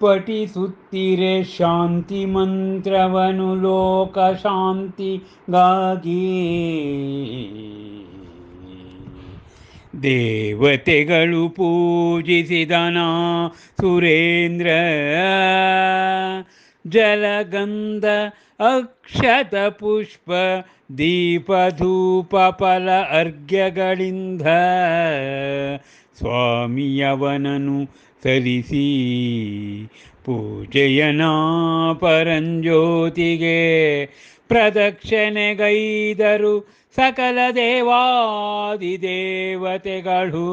ಪಠಿಸುತ್ತಿರೆ ಶಾಂತಿ ಮಂತ್ರವನು ಲೋಕ ಶಾಂತಿಗಾಗಿ. ದೇವತೆಗಳು ಪೂಜಿಸಿದನ ಸುರೇಂದ್ರ. ಜಲಗಂಧ, ಅಕ್ಷತ, ಪುಷ್ಪ, ದೀಪ, ಧೂಪ, ಫಲ, ಅರ್ಘ್ಯಗಳಿಂದ. ಸ್ವಾಮಿಯವನನು ಸರಿಸಿ ಪೂಜೆಯನ ಪರಂಜ್ಯೋತಿಗೆ ಪ್ರದಕ್ಷಿಣೆಗೈದರು ಸಕಲ ದೇವಾದಿ ದೇವತೆಗಳು.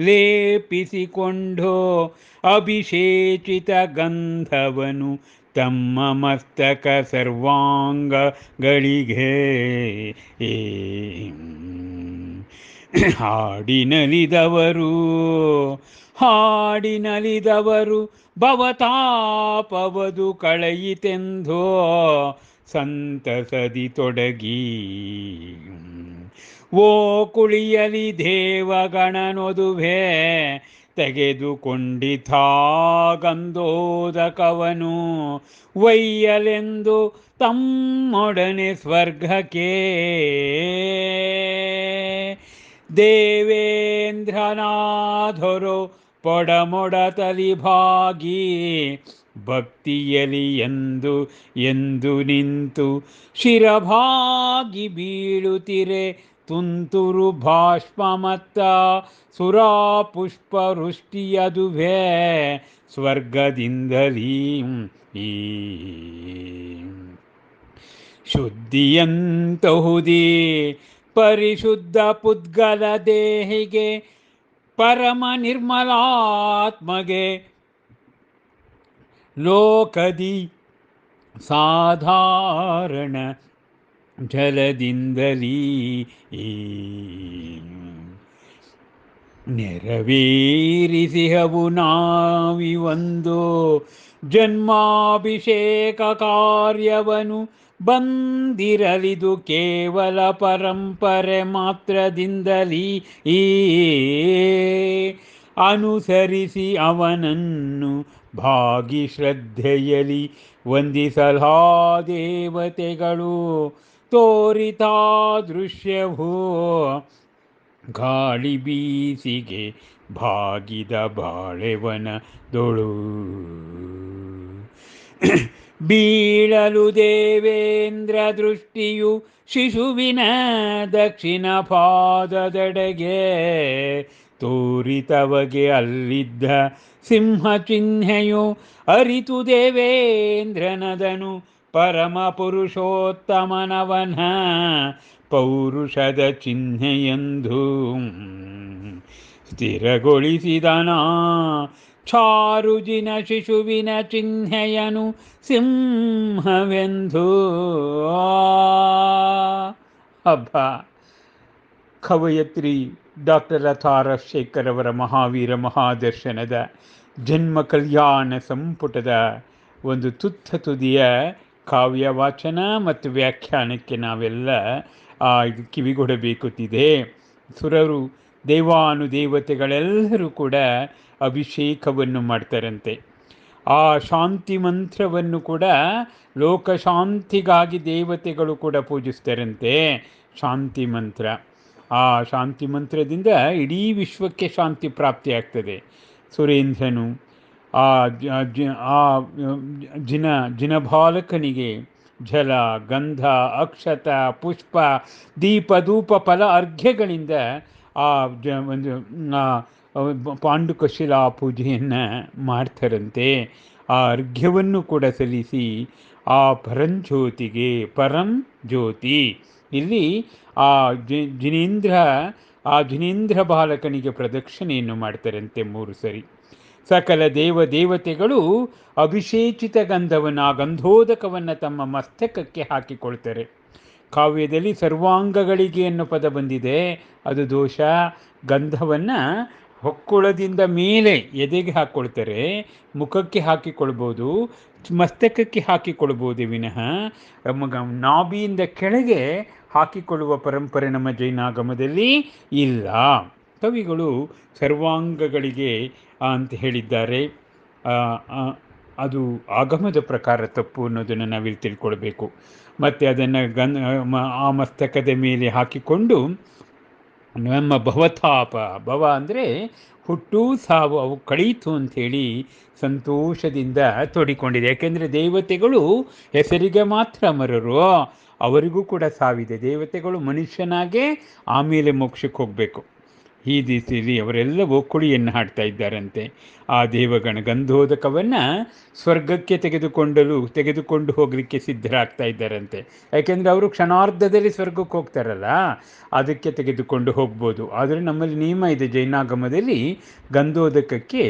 ಲೇಪಿಸಿಕೊಂಡು ಅಭಿಷೇಚಿತ ಗಂಧವನು ತಮ್ಮ ಮಸ್ತಕ ಸರ್ವಾಂಗಗಳಿಗೆ. ಹಾಡಿನಲಿದವರು ಹಾಡಿನಲಿದವರು ಭವತಾಪವದು ಕಳೆಯಿತೆಂದೋ ಸಂತಸದಿ ತೊಡಗಿ. ಓ ಕುಳಿಯಲಿ ದೇವಗಣನೊದುವೆ ತೆಗೆದುಕೊಂಡಿತಾ ಗಂಧೋದಕವನು ಒಯ್ಯಲೆಂದು ತಮ್ಮೊಡನೆ ಸ್ವರ್ಗಕ್ಕೆ. ಪೊಡಮೊಡತಲಿ ಭಾಗಿ ಭಕ್ತಿಯಲಿ ಎಂದು ಎಂದು ನಿಂತು ಶಿರಭಾಗಿ ಬೀಳುತ್ತಿರೆ ತುಂತುರು ಭಾಷ್ಮಮತ್ತ ಸುರಾ ಪುಷ್ಪ ವೃಷ್ಟಿಯದುವೆ ಸ್ವರ್ಗದಿಂದಲೀ. ಈ ಶುದ್ಧಿಯಂತಹುದಿ ಪರಿಶುದ್ಧ ಪುದ್ಗಲ ದೇಹಿಗೆ ಪರಮ ನಿರ್ಮಲಾತ್ಮಗೆ ಲೋಕದಿ ಸಾಧಾರಣ ಜಲದಿಂದಲೀ ನೆರವೇರಿಸಿಹವು ನಾವಿವೊಂದು ಜನ್ಮಾಭಿಷೇಕ ಕಾರ್ಯವನು ಬಂದಿರಲಿದು ಕೇವಲ ಪರಂಪರೆ ಮಾತ್ರದಿಂದಲೀ ಈ ಅನುಸರಿಸಿ ಅವನನ್ನು ಭಾಗಿ ಶ್ರದ್ಧೆಯಲಿ ವಂದಿಸಲಾ ದೇವತೆಗಳು ತೋರಿತಾ ದೃಶ್ಯವೋ ಗಾಳಿ ಬೀಸಿಗೆ ಭಾಗಿದ ಬಾಳೆವನದೊಳು. ಬೀಳಲು ದೇವೇಂದ್ರ ದೃಷ್ಟಿಯು ಶಿಶುವಿನ ದಕ್ಷಿಣ ಪಾದದೆಡೆಗೆ ತೋರಿತವಗೆ ಅಲ್ಲಿದ್ದ ಸಿಂಹ ಚಿಹ್ನೆಯು ಅರಿತು ದೇವೇಂದ್ರನದನು ಪರಮ ಪುರುಷೋತ್ತಮನವನ ಪೌರುಷದ ಚಿಹ್ನೆಯೆಂದು ಸ್ಥಿರಗೊಳಿಸಿದನ ಚಾರುಜಿನ ಶಿಶುವಿನ ಚಿಹ್ನೆಯನು ಸಿಂಹವೆಂದು. ಹಬ್ಬ ಕವಯತ್ರಿ ಡಾಕ್ಟರ್ ಲತಾ ರಾಜಶೇಖರ್ ಅವರ ಮಹಾವೀರ ಮಹಾದರ್ಶನದ ಜನ್ಮ ಕಲ್ಯಾಣ ಸಂಪುಟದ ಒಂದು ತುತ್ತ ತುದಿಯ ಕಾವ್ಯ ವಾಚನ ಮತ್ತು ವ್ಯಾಖ್ಯಾನಕ್ಕೆ ನಾವೆಲ್ಲ ಆ, ಇದು ಕಿವಿಗೊಡಬೇಕುತ್ತಿದೆ. ಸುರರು ದೇವಾನುದೇವತೆಗಳೆಲ್ಲರೂ ಕೂಡ ಅಭಿಷೇಕವನ್ನು ಮಾಡ್ತಾರಂತೆ. ಆ ಶಾಂತಿ ಮಂತ್ರವನ್ನು ಕೂಡ ಲೋಕಶಾಂತಿಗಾಗಿ ದೇವತೆಗಳು ಕೂಡ ಪೂಜಿಸ್ತಾರಂತೆ. ಶಾಂತಿ ಮಂತ್ರ. ಆ ಶಾಂತಿ ಮಂತ್ರದಿಂದ ಇಡೀ ವಿಶ್ವಕ್ಕೆ ಶಾಂತಿ ಪ್ರಾಪ್ತಿಯಾಗ್ತದೆ ಸುರೇಂದ್ರನು ಆ ಆ, ಜಿನ, ಜಿನಬಾಲಕನಿಗೆ ಜಲ, ಗಂಧ, ಅಕ್ಷತ, ಪುಷ್ಪ, ದೀಪ, ಧೂಪ, ಫಲ, ಅರ್ಘ್ಯಗಳಿಂದ ಆ ಒಂದು ಪಾಂಡುಕಶಿಲಾ ಪೂಜೆಯನ್ನು ಮಾಡ್ತಾರಂತೆ. ಆ ಅರ್ಘ್ಯವನ್ನು ಕೂಡ ಸಲ್ಲಿಸಿ ಆ ಪರಂಜ್ಯೋತಿಗೆ ಪರಂ ಜ್ಯೋತಿ. ಇಲ್ಲಿ ಆ ಜಿನೇಂದ್ರ ಆ ಜಿನೇಂದ್ರ ಬಾಲಕನಿಗೆ ಪ್ರದಕ್ಷಿಣೆಯನ್ನು ಮಾಡ್ತಾರಂತೆ ಮೂರು ಸರಿ. ಸಕಲ ದೇವ ದೇವತೆಗಳು ಅಭಿಷೇಚಿತ ಗಂಧವನ್ನು ಆ ಗಂಧೋದಕವನ್ನು ತಮ್ಮ ಮಸ್ತಕಕ್ಕೆ ಹಾಕಿಕೊಳ್ತಾರೆ. ಕಾವ್ಯದಲ್ಲಿ ಸರ್ವಾಂಗಗಳಿಗೆ ಅನ್ನೋ ಪದ ಬಂದಿದೆ. ಅದು ದೋಷ. ಗಂಧವನ್ನು ಹೊಕ್ಕುಳದಿಂದ ಮೇಲೆ ಎದೆಗೆ ಹಾಕ್ಕೊಳ್ತಾರೆ ಮುಖಕ್ಕೆ ಹಾಕಿಕೊಳ್ಬೋದು, ಮಸ್ತಕಕ್ಕೆ ಹಾಕಿಕೊಳ್ಬೋದು ವಿನಃ ನಾಭಿಯಿಂದ ಕೆಳಗೆ ಹಾಕಿಕೊಳ್ಳುವ ಪರಂಪರೆ ನಮ್ಮ ಜೈನಾಗಮದಲ್ಲಿ ಇಲ್ಲ. ಕವಿಗಳು ಸರ್ವಾಂಗಗಳಿಗೆ ಅಂತ ಹೇಳಿದ್ದಾರೆ. ಅದು ಆಗಮದ ಪ್ರಕಾರ ತಪ್ಪು ಅನ್ನೋದನ್ನು ನಾವಿಲ್ಲಿ ತಿಳ್ಕೊಳ್ಬೇಕು. ಮತ್ತು ಅದನ್ನು ಗನ್ ಆ ಮಸ್ತಕದ ಮೇಲೆ ಹಾಕಿಕೊಂಡು ನಮ್ಮ ಭವತಾಪ. ಭವ ಅಂದರೆ ಹುಟ್ಟು, ಸಾವು, ಅವು ಕಳೀತು ಅಂಥೇಳಿ ಸಂತೋಷದಿಂದ ತೋಡಿಕೊಂಡಿದೆ. ಯಾಕೆಂದರೆ ದೇವತೆಗಳು ಹೆಸರಿಗೆ ಮಾತ್ರ ಮರರು. ಅವರಿಗೂ ಕೂಡ ಸಾವಿದೆ. ದೇವತೆಗಳು ಮನುಷ್ಯನಾಗೆ ಆಮೇಲೆ ಮೋಕ್ಷಕ್ಕೆ ಹೋಗಬೇಕು. ಈ ರೀತಿಯಲ್ಲಿ ಅವರೆಲ್ಲ ಒಕ್ಕುಳಿಯನ್ನು ಹಾಡ್ತಾ ಇದ್ದಾರಂತೆ ಆ ದೇವಗಣ ಗಂಧೋದಕವನ್ನು ಸ್ವರ್ಗಕ್ಕೆ ತೆಗೆದುಕೊಂಡಲು, ತೆಗೆದುಕೊಂಡು ಹೋಗಲಿಕ್ಕೆ ಸಿದ್ಧರಾಗ್ತಾ ಇದ್ದಾರಂತೆ ಯಾಕೆಂದರೆ ಅವರು ಕ್ಷಣಾರ್ಧದಲ್ಲಿ ಸ್ವರ್ಗಕ್ಕೆ ಹೋಗ್ತಾರಲ್ಲ, ಅದಕ್ಕೆ ತೆಗೆದುಕೊಂಡು ಹೋಗ್ಬೋದು. ಆದರೆ ನಮ್ಮಲ್ಲಿ ನಿಯಮ ಇದೆ, ಜೈನಾಗಮದಲ್ಲಿ ಗಂಧೋದಕಕ್ಕೆ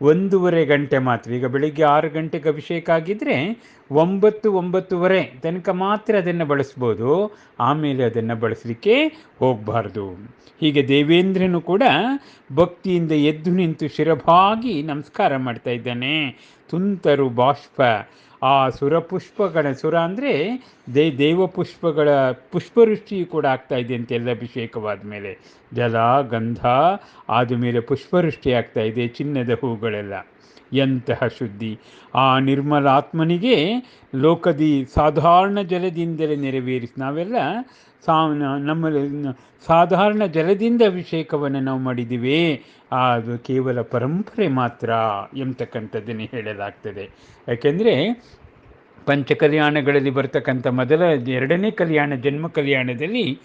ಒಂದೂವರೆ ಗಂಟೆ ಮಾತ್ರ. ಈಗ ಬೆಳಿಗ್ಗೆ ಆರು ಗಂಟೆಗೆ ಅಭಿಷೇಕ ಆಗಿದ್ದರೆ ಒಂಬತ್ತು ಒಂಬತ್ತುವರೆ ತನಕ ಮಾತ್ರ ಅದನ್ನು ಬಳಸ್ಬೋದು, ಆಮೇಲೆ ಅದನ್ನು ಬಳಸಲಿಕ್ಕೆ ಹೋಗಬಾರ್ದು. ಹೀಗೆ ದೇವೇಂದ್ರನು ಕೂಡ ಭಕ್ತಿಯಿಂದ ಎದ್ದು ನಿಂತು ಶಿರಭಾಗಿ ನಮಸ್ಕಾರ ಮಾಡ್ತಾ ಇದ್ದಾನೆ. ತುಂತರು ಬಾಷ್ಪ, ಆ ಸುರಪುಷ್ಪಗಳ ಸುರ ಅಂದರೆ ದೇ ದೇವಪುಷ್ಪಗಳ ಪುಷ್ಪವೃಷ್ಟಿಯು ಕೂಡ ಆಗ್ತಾ ಇದೆ ಅಂತೆಲ್ಲ ಅಭಿಷೇಕವಾದ ಮೇಲೆ. ಜಲ, ಗಂಧ, ಆದಮೇಲೆ ಪುಷ್ಪವೃಷ್ಟಿ ಆಗ್ತಾ ಇದೆ ಚಿನ್ನದ ಹೂಗಳೆಲ್ಲ. ಎಂತಹ ಶುದ್ಧಿ ಆ ನಿರ್ಮಲ ಆತ್ಮನಿಗೆ ಲೋಕದಿ ಸಾಧಾರಣ ಜಲದಿಂದಲೇ ನೆರವೇರಿಸಿ, ನಾವೆಲ್ಲ ಸಾ ನಮ್ಮ ಸಾಧಾರಣ ಜಲದಿಂದ ಅಭಿಷೇಕವನ್ನು ನಾವು ಮಾಡಿದ್ದೀವಿ. ಅದು ಕೇವಲ ಪರಂಪರೆ ಮಾತ್ರ ಎಂಬತಕ್ಕಂಥದ್ದನ್ನು ಹೇಳಲಾಗ್ತದೆ. ಯಾಕೆಂದರೆ ಪಂಚಕಲ್ಯಾಣಗಳಲ್ಲಿ ಬರ್ತಕ್ಕಂಥ ಮೊದಲ ಎರಡನೇ ಕಲ್ಯಾಣ, ಜನ್ಮ ಕಲ್ಯಾಣದಲ್ಲಿ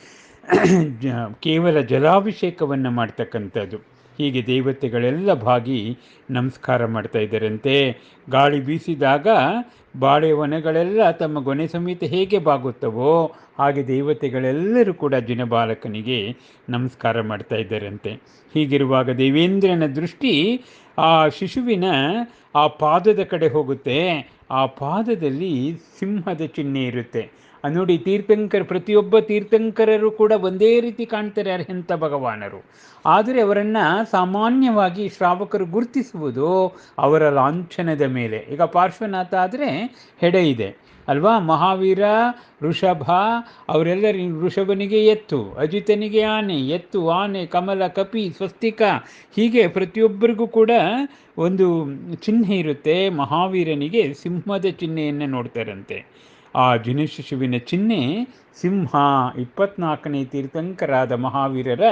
ಕೇವಲ ಜಲಾಭಿಷೇಕವನ್ನು ಮಾಡ್ತಕ್ಕಂಥದ್ದು. ಹೀಗೆ ದೇವತೆಗಳೆಲ್ಲ ಭಾಗಿ ನಮಸ್ಕಾರ ಮಾಡ್ತಾ ಇದ್ದಾರಂತೆ. ಗಾಳಿ ಬೀಸಿದಾಗ ಬಾಳೆವನಗಳೆಲ್ಲ ತಮ್ಮ ಗೊನೆ ಸಮೇತ ಹೇಗೆ ಬಾಗುತ್ತವೋ ಹಾಗೆ ದೇವತೆಗಳೆಲ್ಲರೂ ಕೂಡ ಜಿನಬಾಲಕನಿಗೆ ನಮಸ್ಕಾರ ಮಾಡ್ತಾ ಇದ್ದಾರಂತೆ. ಹೀಗಿರುವಾಗ ದೇವೇಂದ್ರನ ದೃಷ್ಟಿ ಆ ಶಿಶುವಿನ ಆ ಪಾದದ ಕಡೆ ಹೋಗುತ್ತೆ. ಆ ಪಾದದಲ್ಲಿ ಸಿಂಹದ ಚಿಹ್ನೆ ಇರುತ್ತೆ. ನೋಡಿ ತೀರ್ಥಂಕರ, ಪ್ರತಿಯೊಬ್ಬ ತೀರ್ಥಂಕರರು ಕೂಡ ಒಂದೇ ರೀತಿ ಕಾಣ್ತಾರೆ ಅರ್ಹಂತ ಭಗವಾನರು. ಆದರೆ ಅವರನ್ನು ಸಾಮಾನ್ಯವಾಗಿ ಶ್ರಾವಕರು ಗುರುತಿಸುವುದು ಅವರ ಲಾಂಛನದ ಮೇಲೆ. ಈಗ ಪಾರ್ಶ್ವನಾಥ ಆದರೆ ಹೆಡೆ ಇದೆ, ಅಲ್ವಾ? ಮಹಾವೀರ, ಋಷಭ, ಅವರೆಲ್ಲರ ಋಷಭನಿಗೆ ಎತ್ತು, ಅಜಿತನಿಗೆ ಆನೆ, ಎತ್ತು, ಆನೆ, ಕಮಲ, ಕಪಿ, ಸ್ವಸ್ತಿಕ, ಹೀಗೆ ಪ್ರತಿಯೊಬ್ಬರಿಗೂ ಕೂಡ ಒಂದು ಚಿಹ್ನೆ ಇರುತ್ತೆ. ಮಹಾವೀರನಿಗೆ ಸಿಂಹದ ಚಿಹ್ನೆಯನ್ನು ನೋಡ್ತಾರಂತೆ. ಆ ಜಿನಶಿಶುವಿನ ಚಿಹ್ನೆ ಸಿಂಹ, ಇಪ್ಪತ್ನಾಲ್ಕನೇ ತೀರ್ಥಂಕರಾದ ಮಹಾವೀರರ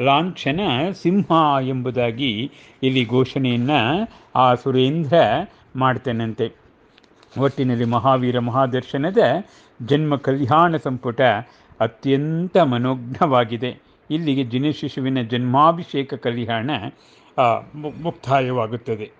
ಲಾಂಛನ ಸಿಂಹ ಎಂಬುದಾಗಿ ಇಲ್ಲಿ ಘೋಷಣೆಯನ್ನು ಆ ಸುರೇಂದ್ರ ಮಾಡ್ತಾನಂತೆ. ಒಟ್ಟಿನಲ್ಲಿ ಮಹಾವೀರ ಮಹಾದರ್ಶನದ ಜನ್ಮ ಕಲ್ಯಾಣ ಸಂಪುಟ ಅತ್ಯಂತ ಮನೋಜ್ಞವಾಗಿದೆ ಇಲ್ಲಿಗೆ ಜಿನಶಿಶುವಿನ ಜನ್ಮಾಭಿಷೇಕ ಕಲ್ಯಾಣ ಮುಕ್ತಾಯವಾಗುತ್ತದೆ.